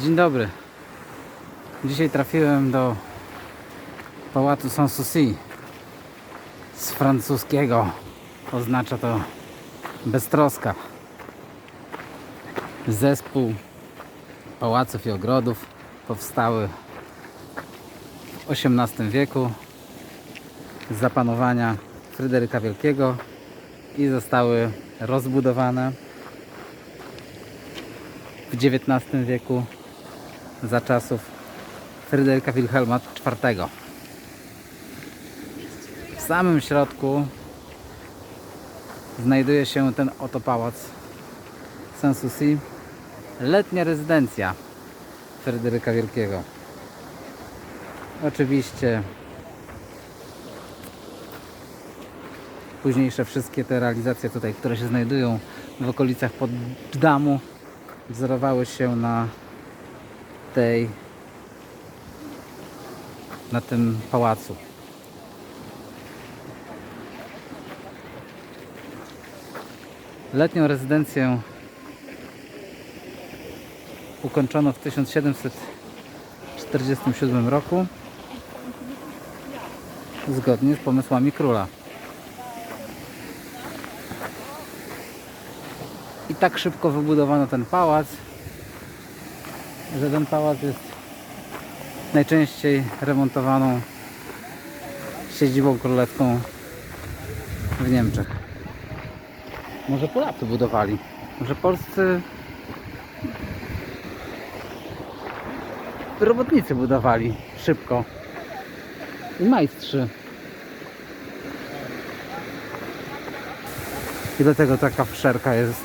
Dzień dobry. Dzisiaj trafiłem do pałacu Sanssouci z francuskiego. Oznacza to beztroska. Zespół pałaców i ogrodów powstały w XVIII wieku z zapanowania Fryderyka Wielkiego i zostały rozbudowane w XIX wieku za czasów Fryderyka Wilhelma IV. W samym środku znajduje się ten oto pałac Sanssouci, letnia rezydencja Fryderyka Wielkiego. Oczywiście późniejsze wszystkie te realizacje tutaj, które się znajdują w okolicach Potsdamu wzorowały się na tej na tym pałacu. Letnią rezydencję ukończono w 1747 roku zgodnie z pomysłami króla. I tak szybko wybudowano ten pałac, że ten pałac jest najczęściej remontowaną siedzibą królewską w Niemczech. Może Polacy budowali, może polscy robotnicy budowali szybko i majstrzy. I do tego taka wszerka jest.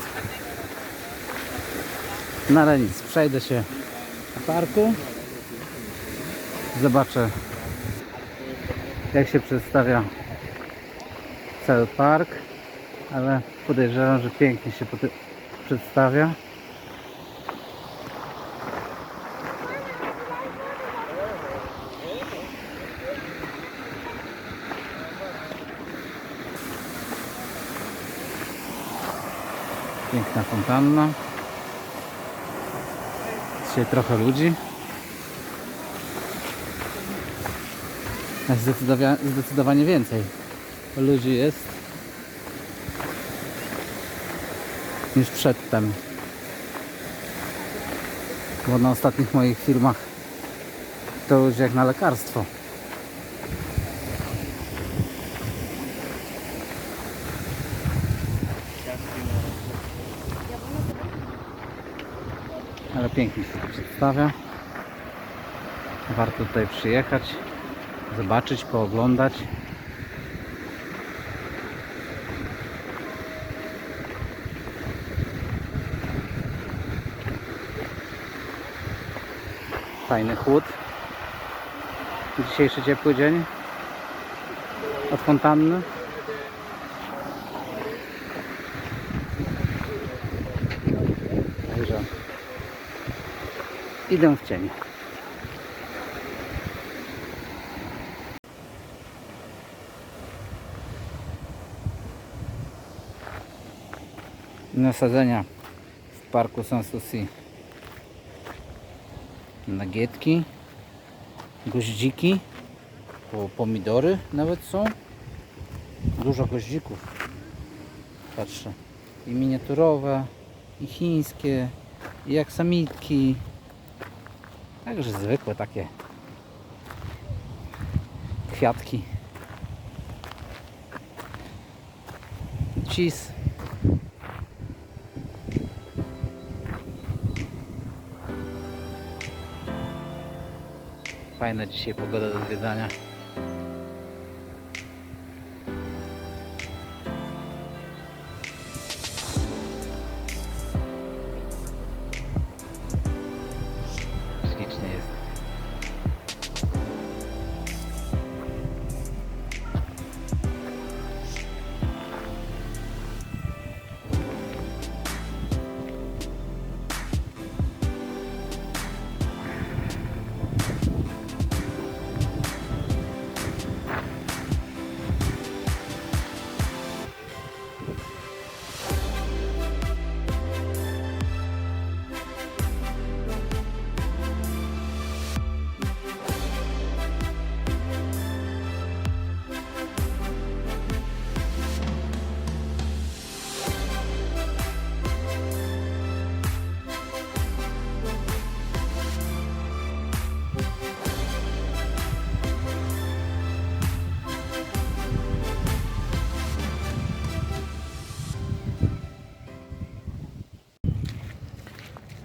No ale nic, przejdę się parku. Zobaczę jak się przedstawia cały park, ale podejrzewam, że pięknie się przedstawia. Piękna fontanna. Dzisiaj trochę ludzi. Zdecydowanie, więcej ludzi jest niż przedtem. Bo na ostatnich moich filmach to ludzie jak na lekarstwo. Pięknie się to przedstawia. Warto tutaj przyjechać, zobaczyć, pooglądać. Fajny chłód. Dzisiejszy ciepły dzień. Od fontanny. Także idę w cień. Nasadzenia w parku Sanssouci. Nagietki, goździki, po pomidory nawet są. Dużo goździków. Patrzę. I miniaturowe, i chińskie, i aksamitki. Także zwykłe takie kwiatki. Cheese. Fajna dzisiaj pogoda do zwiedzania.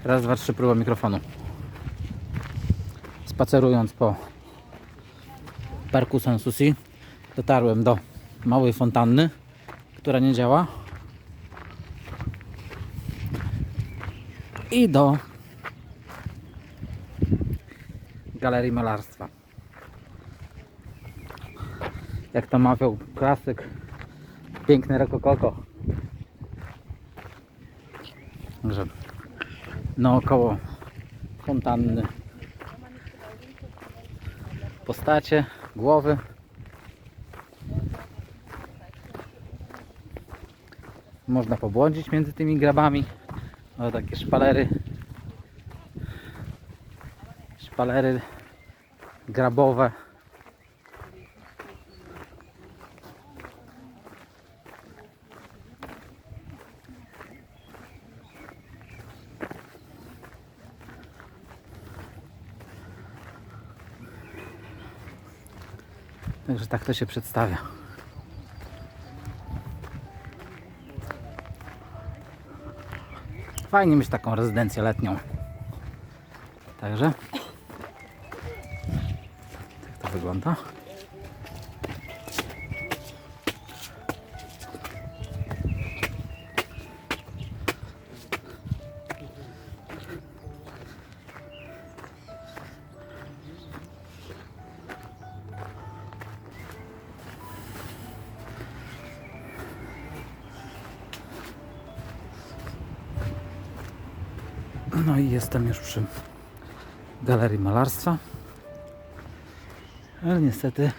Raz, dwa, trzy, próba mikrofonu. Spacerując po Parku Sanssouci dotarłem do małej fontanny, która nie działa i do Galerii Malarstwa. Jak to mawiał klasyk, piękny rokokoko. Także naokoło fontanny postacie, głowy. Można pobłądzić między tymi grabami. O takie szpalery. Szpalery grabowe. Także tak to się przedstawia. Fajnie mieć taką rezydencję letnią. Także tak to wygląda. No i jestem już przy galerii malarstwa. Ale niestety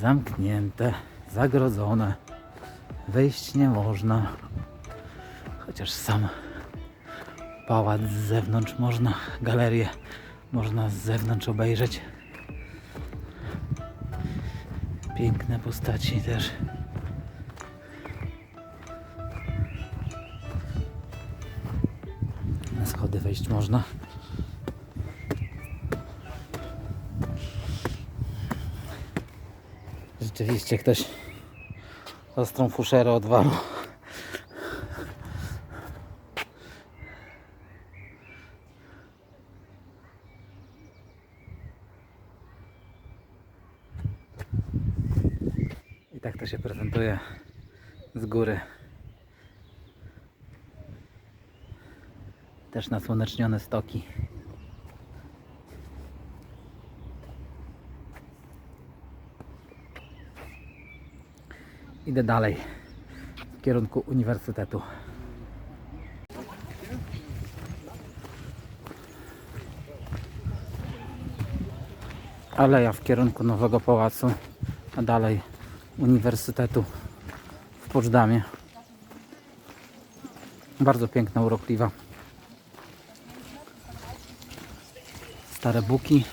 zamknięte, zagrodzone. Wejść nie można. Chociaż sam pałac z zewnątrz można, galerię można z zewnątrz obejrzeć. Piękne postaci też. Na schody wejść można. Rzeczywiście ktoś ostrą fuszerę odwalił. I tak to się prezentuje z góry. Też nasłonecznione stoki. Idę dalej w kierunku uniwersytetu. Aleja w kierunku nowego pałacu, a dalej uniwersytetu w Poczdamie. Bardzo piękna, urokliwa. Stare buki.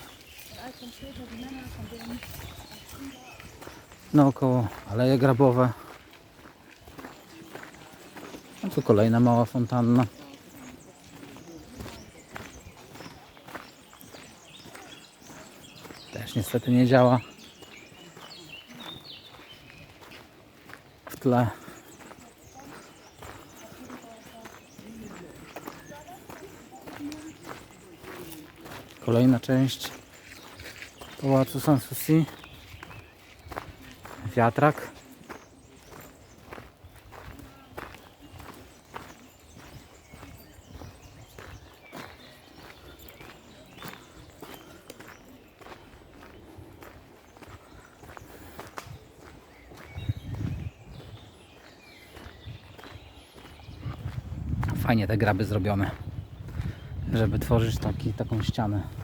Naokoło aleje grabowe. A tu kolejna mała fontanna. Też niestety nie działa. W tle Kolejna część Pałacu Sanssouci. Wiatrak. Fajnie te graby zrobione, żeby tworzyć taki, taką ścianę.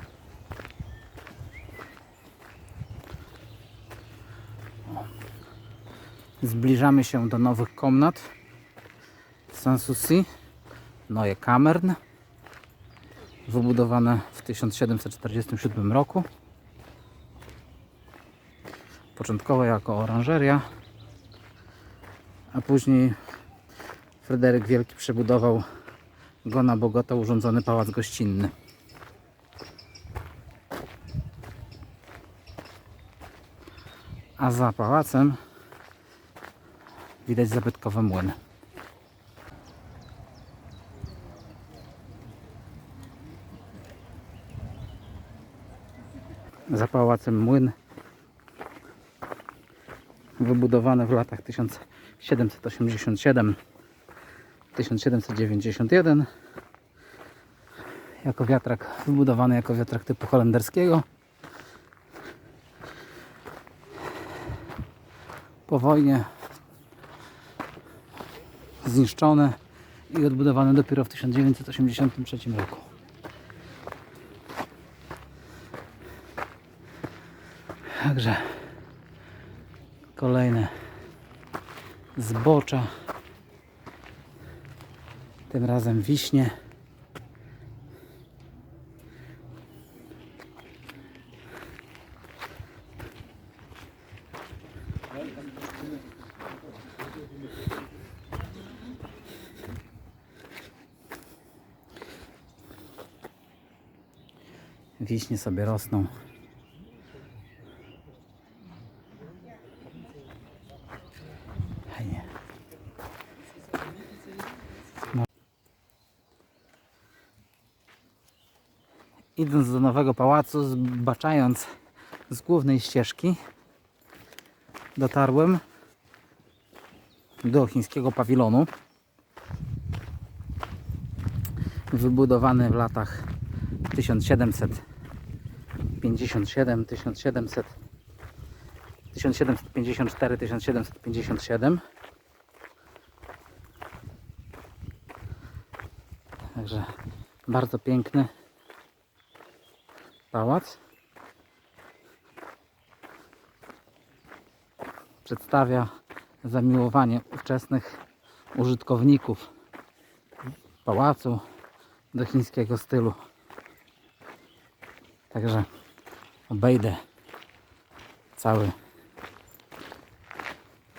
Zbliżamy się do nowych komnat Sanssouci, Neue Kammern, wybudowane w 1747 roku. Początkowo jako oranżeria, a później Fryderyk Wielki przebudował go na bogato urządzony pałac gościnny. A za pałacem widać zabytkowe młyny. Za pałacem młyn wybudowany w latach 1787 1791 jako wiatrak, wybudowany jako wiatrak typu holenderskiego. Po wojnie zniszczony i odbudowany dopiero w 1983 roku. Także kolejne zbocza. Tym razem wiśnie. Wiśnie sobie rosną. No. Idąc do nowego pałacu, zbaczając z głównej ścieżki, dotarłem do chińskiego pawilonu. Wybudowany w latach 1757 1700 1754-1757 Także bardzo piękny pałac. Przedstawia zamiłowanie ówczesnych użytkowników pałacu do chińskiego stylu. Także obejdę cały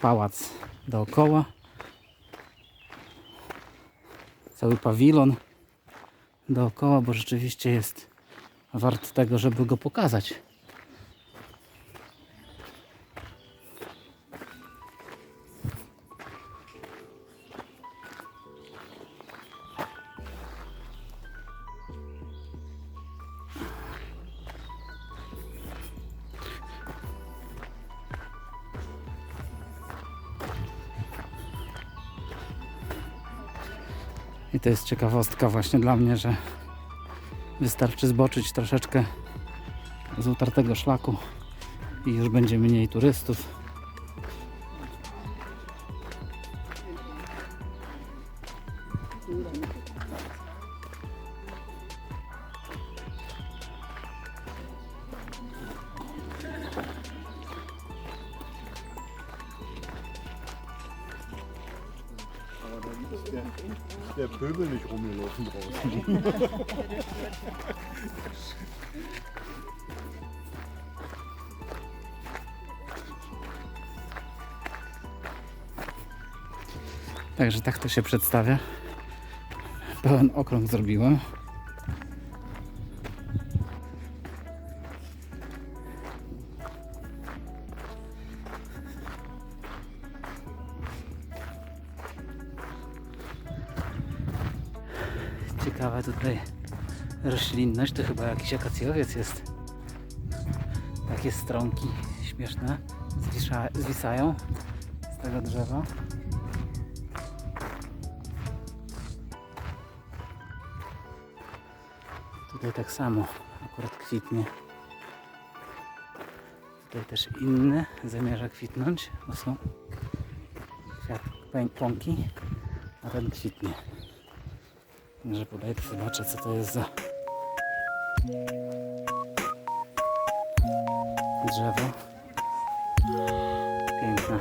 pałac dookoła. Cały pawilon dookoła, bo rzeczywiście jest wart tego, żeby go pokazać. I to jest ciekawostka właśnie dla mnie, że wystarczy zboczyć troszeczkę z utartego szlaku i już będzie mniej turystów. Der Pöbel nicht rumgelaufen draußen. Także tak to się przedstawia. Pełen okrąg zrobiłem. Ciekawa tutaj roślinność. To chyba jakiś akacjowiec jest. Takie stronki śmieszne zwisza, zwisają z tego drzewa. Tutaj tak samo akurat kwitnie. Tutaj też inny zamierza kwitnąć, bo są pąki, a ten kwitnie. Także podejdę, zobaczę co to jest za drzewo. Piękne.